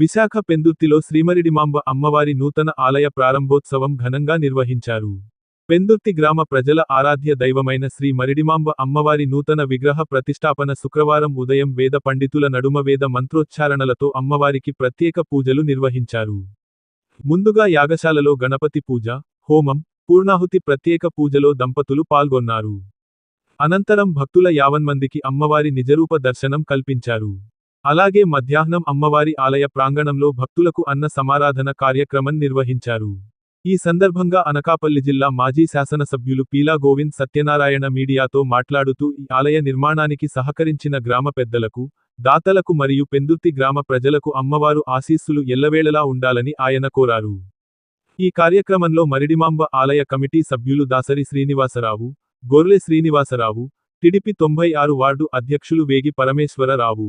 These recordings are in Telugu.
విశాఖ పెందుర్తిలో శ్రీమరిడిమాంబ అమ్మవారి నూతన ఆలయ ప్రారంభోత్సవం ఘనంగా నిర్వహించారు. పెందుర్తి గ్రామ ప్రజల ఆరాధ్య దైవమైన శ్రీ మరిడిమాంబ అమ్మవారి నూతన విగ్రహ ప్రతిష్టాపన శుక్రవారం ఉదయం వేద పండితుల నడుమ వేద మంత్రోచ్చారణలతో అమ్మవారికి ప్రత్యేక పూజలు నిర్వహించారు. ముందుగా యాగశాలలో గణపతి పూజ హోమం పూర్ణాహుతి ప్రత్యేక పూజలో దంపతులు పాల్గొన్నారు. అనంతరం భక్తుల యావన్మందికి అమ్మవారి నిజరూప దర్శనం కల్పించారు. అలాగే మధ్యాహ్నం అమ్మవారి ఆలయ ప్రాంగణంలో భక్తులకు అన్న సమారాధన కార్యక్రమం నిర్వహించారు. ఈ సందర్భంగా అనకాపల్లి జిల్లా మాజీ శాసనసభ్యులు పీలా గోవింద్ సత్యనారాయణ మీడియాతో మాట్లాడుతూ ఈ ఆలయ నిర్మాణానికి సహకరించిన గ్రామ పెద్దలకు దాతలకు మరియు పెందుర్తి గ్రామ ప్రజలకు అమ్మవారు ఆశీస్సులు ఎల్లవేళలా ఉండాలని ఆయన కోరారు. ఈ కార్యక్రమంలో మరిడిమాంబ ఆలయ కమిటీ సభ్యులు దాసరి శ్రీనివాసరావు గొర్లె శ్రీనివాసరావు టిడిపి తొంభై ఆరు వార్డు అధ్యక్షులు వేగి పరమేశ్వరరావు.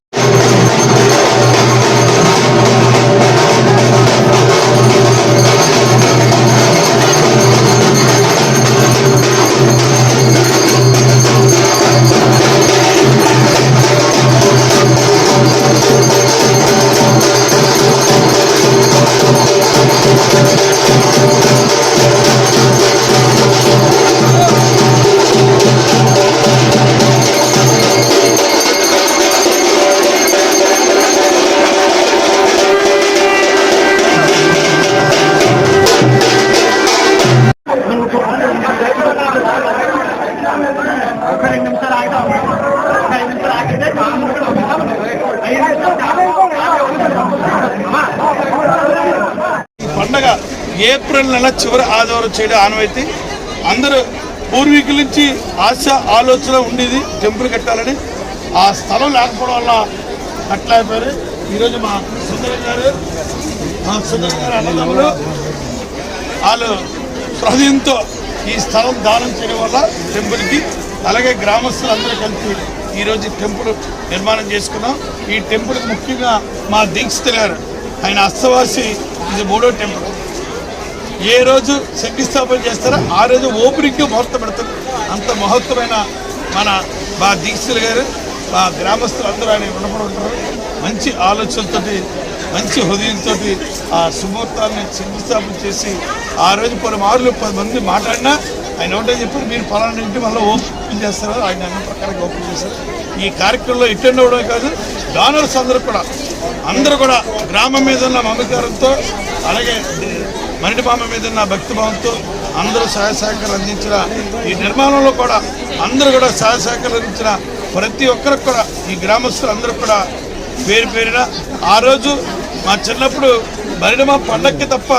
ఒక రెండు నిమిషాలు ఆగుతాం ఒక ఐదు నిమిషాలు ఆగితే పండగ ఏప్రిల్ నెల చివరి ఆదివారం చేయడం ఆనవాయితీ. అందరూ పూర్వీకుల నుంచి ఆశ ఆలోచన ఉండేది టెంపుల్ కట్టాలని. ఆ స్థలం లేకపోవడం వల్ల కట్టలేకపోయారు. ఈరోజు మా సుందర గారు మా సుందర గారు అన్నదమ్ములు వాళ్ళు హృదయంతో ఈ స్థలం దానం చేయడం వల్ల టెంపుల్కి అలాగే గ్రామస్తులు అందరూ కలిపి ఈరోజు టెంపుల్ నిర్మాణం చేసుకున్నాం. ఈ టెంపుల్ ముఖ్యంగా మా దీక్షిత గారు. ఆయన అస్తవాసి ఇది మూడో టెంపుల్. ఏ రోజు శంకుస్థాపన చేస్తారో ఆ రోజు ఓపెనింగ్ ముహూర్తం పెడతారు. అంత మహత్వమైన మన మా దీక్షితులు గారు మా గ్రామస్తులు అందరూ ఆయన ఉండబడి ఉంటారు. మంచి ఆలోచనతోటి మంచి హృదయంతో ఆ సుముహూర్తాన్ని శంకుస్థాపన చేసి ఆ రోజు పలు మార్లు పది మంది మాట్లాడినా ఆయన ఒకటే చెప్పారు మీరు ఫలానా ఇంటి మళ్ళీ ఓపెన్ చేస్తారు? ఆయన అన్న ప్రకారంగా ఓపెన్ చేశారు. ఈ కార్యక్రమంలో అటెండ్ అవ్వడమే కాదు డానర్స్ అందరూ కూడా అందరూ కూడా గ్రామం మీద ఉన్న మమకారంతో అలాగే మరిటిపామ మీద ఉన్న భక్తి భావంతో అందరూ సహాయ సహకారం అందించిన ఈ నిర్మాణంలో కూడా అందరూ కూడా సహాయ సహకారం అందించిన ప్రతి ఒక్కరికి కూడా ఈ గ్రామస్తులు అందరూ కూడా పేరు పేరిన ఆ రోజు మా చిన్నప్పుడు మరిడమా పండక్కి తప్ప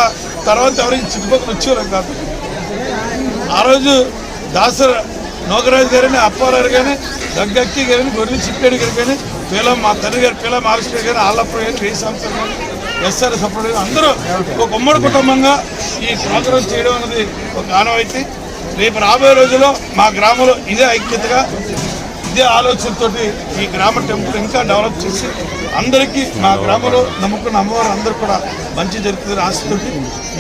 తర్వాత ఎవరికి చుట్టుపక్కల వచ్చేవారు కాదు. ఆ రోజు దాసర నోకరాజు గారిని అప్పారావు కానీ దగ్గక్కి గారిని గొర్రె చిట్టేడు గారు కానీ పీలం మా తండ్రి గారు పీల మహారాష్ట్ర గారు ఆళ్ళప్పుడు గారు రేయి సంస్థలు కానీ ఎస్ఆర్ సపోర్ట్ అందరూ ఒక ఉమ్మడి కుటుంబంగా ఈ ప్రోగ్రాం చేయడం అనేది ఒక ఆనవాయితీ. రేపు రాబోయే రోజుల్లో మా గ్రామంలో ఇదే ఐక్యతగా ఇదే ఆలోచనతోటి ఈ గ్రామ టెంపుల్ ఇంకా డెవలప్ చేసి అందరికీ మా గ్రామంలో నమ్ముకున్న అమ్మవారు అందరూ కూడా మంచి జరుగుతుందని ఆశతోటి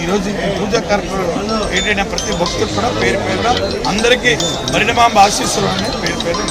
ఈరోజు ఈ పూజా కార్యక్రమం ఏంటంటే ప్రతి భక్తులు కూడా పేరు పేరున అందరికీ మరినమాంబ ఆశీస్సులు పేరు పేరు